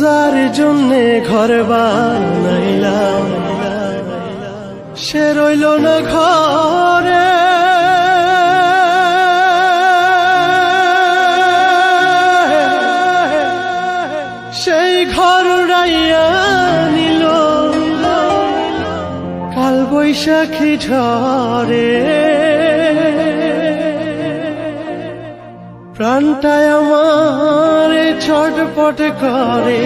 যার জন্যে ঘর বানাইলাম। সে রইল না ঘরে। সেই ঘর রাইয়া নিল। কাল বৈশাখী ঝরে প্রাণটায় আমার ছটপট করে।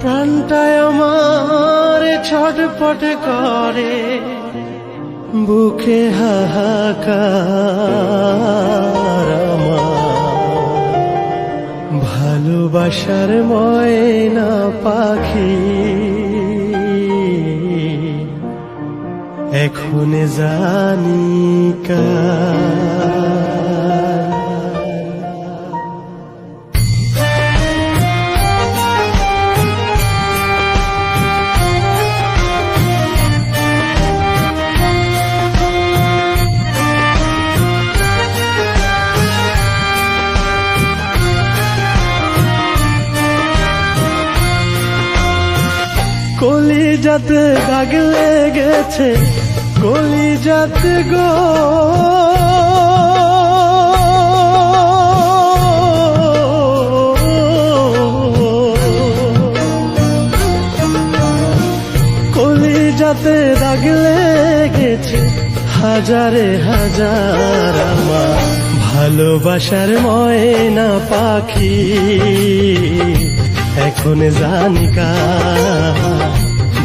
প্রাণটায় আমার ছটপট করে। বুকে হাহাকার ভালোবাসার ময়না পাখি। এখন জানি যাতে দাগ লেগেছে কলি যাতে গো। যাতে দাগ লেগেছে, হাজারে হাজার আমার ভালোবাসার ময়না পাখি। এখন জানি কার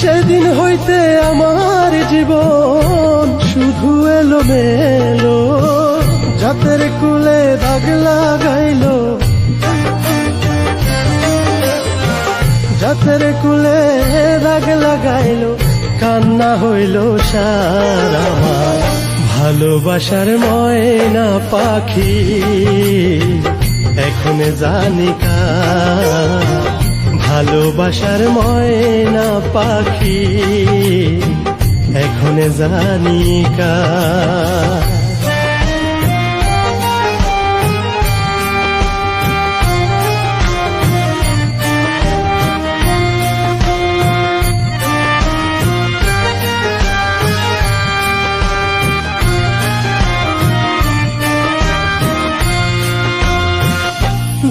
সেদিন হইতে আমার জীবন শুধু এলো মেলো জাতের কুলে দাগ লাগাইল। জাতের কুলে দাগ লাগাইল, কান্না হইল সারা ভালোবাসার ময়না পাখি, এখন জানিকা ভালোবাসার ময়না পাখি এখন জানি কার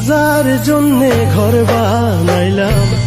যার জন্যে ঘর বানাইলাম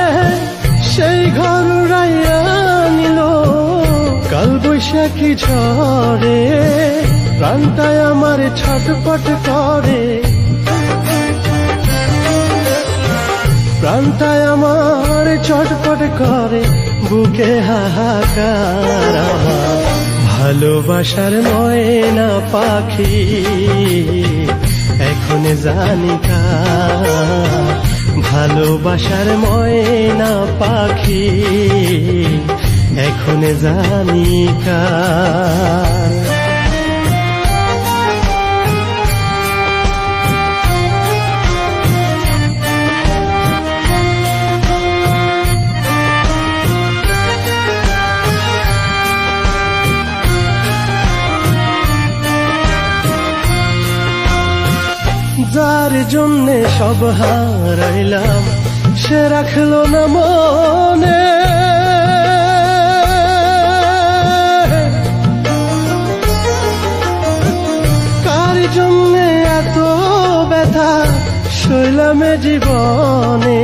বৈশাখী ঝড়ে? প্রাণটায় আমার ছটপট করে। প্রাণটায় আমার ছটপট করে। বুকে হাহাকার ভালোবাসার ময়না পাখি। এখন জানি ভালোবাসার ময়না পাখি। এখন জানি যার জন্যে সব হারাইলাম সে রাখল না ব্যথা শৈলামে জীবনে।